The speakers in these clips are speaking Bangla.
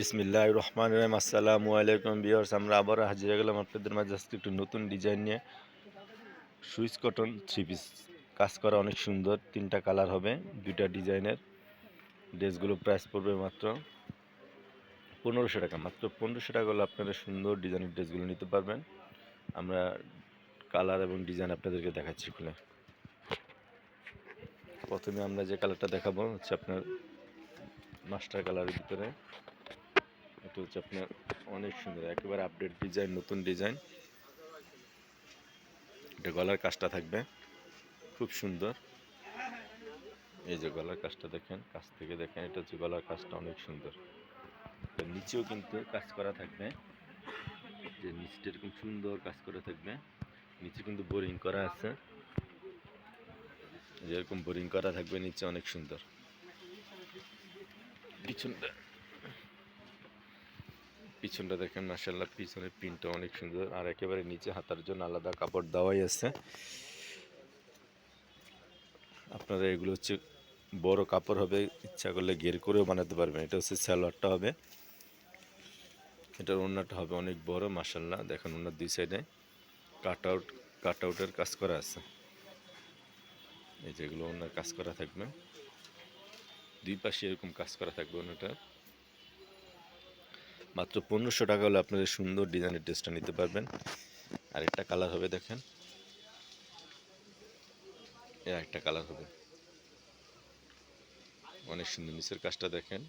বিসমিল্লাহ রহমান রহিম আসসালামু আলাইকুম বিয়ার্স আমরা আবার হাজির হয়ে গেলাম আপনাদের মাঝে। আজকে একটু নতুন ডিজাইন নিয়ে। সুইচ কটন থ্রি পিস কাজ করা অনেক সুন্দর। তিনটা কালার হবে, দুইটা ডিজাইনের ড্রেসগুলো প্রাইস পড়বে মাত্র পনেরোশো টাকা। মাত্র পনেরোশো টাকা হলে আপনারা সুন্দর ডিজাইনের ড্রেসগুলো নিতে পারবেন। আমরা কালার এবং ডিজাইন আপনাদেরকে দেখাচ্ছি খুলে। প্রথমে আমরা যে কালারটা দেখাবো, হচ্ছে আপনার মাস্টার কালারের ভিতরে। এটা হচ্ছে আপনার অনেক সুন্দর, একেবারে আপডেট ডিজাইন নতুন ডিজাইন এটা গলার কাজটা থাকবে, খুব সুন্দর। এই যে গলার কাজটা দেখেন, কাছ থেকে দেখেন, এটা হচ্ছে গলার কাজটা অনেক সুন্দর। নিচেও কিন্তু কাজ করা থাকবে। যে নিচটা এরকম সুন্দর কাজ করা থাকবে। নিচে কিন্তু বোরিং করা আছে। যেরকম বোরিং করা থাকবে, নিচে অনেক সুন্দর। পিছনটা। পিছনটা দেখেন মাসাল্লাহ পিছনের পিনটা অনেক সুন্দর। আর একেবারে নিচে হাতার জন্য আলাদা কাপড় দেওয়াই আছে। আপনারা এগুলো হচ্ছে বড় কাপড় হবে, ইচ্ছা করলে ঘের করেও বানাতে পারবেন। এটা হচ্ছে স্যালোয়ারটা হবে। এটার ওনারটা হবে অনেক বড় মাসাল্লাহ দেখেন ওনার দুই সাইডে কাট আউট, কাট আউটের কাজ করা আছে। এই যেগুলো ওনার কাজ করা থাকবে। দুই পাশে এরকম কাজ করা থাকবে ওনাটা মাত্র পনেরোশো টাকা হলে আপনাদের সুন্দর ডিজাইনের ড্রেসটা নিতে পারবেন। আর একটা কালার হবে দেখেন। একটা কালার হবে। অনেক সুন্দর, নিচের কাজটা দেখেন।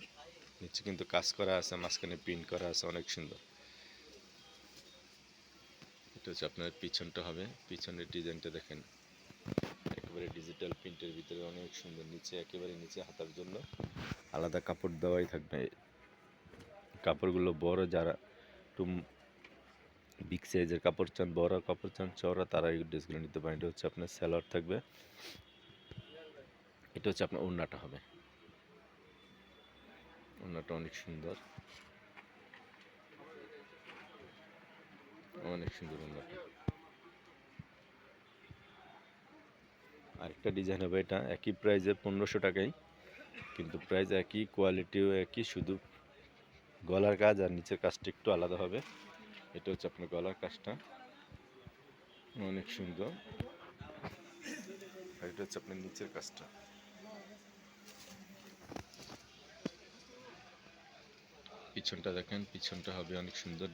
নিচে কিন্তু কাজ করা আছে, মাঝখানে প্রিন্ট করা আছে, অনেক সুন্দর। এটা হচ্ছে আপনার পিছনটা হবে। পিছনের ডিজাইনটা দেখেন। একেবারে ডিজিটাল প্রিন্টের ভিতরে অনেক সুন্দর। নিচে একেবারে নিচে হাতার জন্য আলাদা কাপড় দেওয়াই থাকবে। কাপড়গুলো বড় যারা একটু বিগ সাইজের কাপড় চান, বড় কাপড় চান, চওড়া তারা এই ড্রেসগুলো নিতে পারেন। এটা হচ্ছে আপনার স্যালোয়ার থাকবে। এটা হচ্ছে আপনার ওড়নাটা হবে। ওড়নাটা অনেক সুন্দর। অনেক সুন্দর ওড়নাটা। আরেকটা ডিজাইন হবে এটা। একই প্রাইসে পনেরোশো টাকাই কিন্তু প্রাইস একই কোয়ালিটিও একই, শুধু গলার কাজ আর নিচের কাজটা একটু আলাদা হবে। এটা হচ্ছে আপনার গলার কাজটা। অনেক সুন্দর। আর এটা হচ্ছে আপনার নিচের কাজটা। পিছনটা দেখেন, পিছনটা হবে অনেক সুন্দর।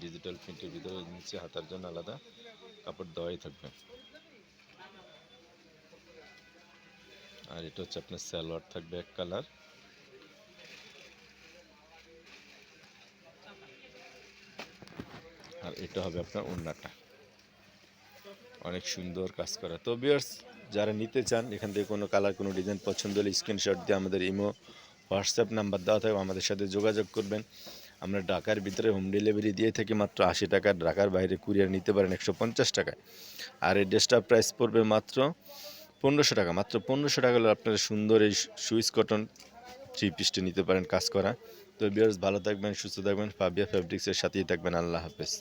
ডিজিটাল প্রিন্টের ভিতরে নিচে হাতার জন্য আলাদা। কাপড় দেওয়াই থাকবে। আর এটা হচ্ছে আপনার সালোয়ার থাকবে এক কালার। এটা হবে আপনার ওড়নাটা। অনেক সুন্দর কাজ করা। তো বিয়ার্স যারা নিতে চান, এখান থেকে কোনো কালার কোনো ডিজাইন পছন্দ হলে স্ক্রিনশট দিয়ে আমাদের ইমো হোয়াটসঅ্যাপ নাম্বার দেওয়া থাকবে, আমাদের সাথে যোগাযোগ করবেন। আমরা ঢাকার ভিতরে হোম ডেলিভারি দিয়ে থাকি মাত্র আশি টাকা, ঢাকার বাইরে কুরিয়ার নিতে পারেন একশো পঞ্চাশ টাকায়। আর এই ড্রেসটার প্রাইস পড়বে মাত্র পনেরোশো টাকা। মাত্র পনেরোশো টাকা হলে আপনারা সুন্দর এই সুইস কটন থ্রি পিসটি নিতে পারেন কাজ করা। তো বিয়ার্স ভালো থাকবেন, সুস্থ থাকবেন। ফাবিয়া ফ্যাব্রিক্সের সাথেই থাকবেন। আল্লাহ হাফেজ।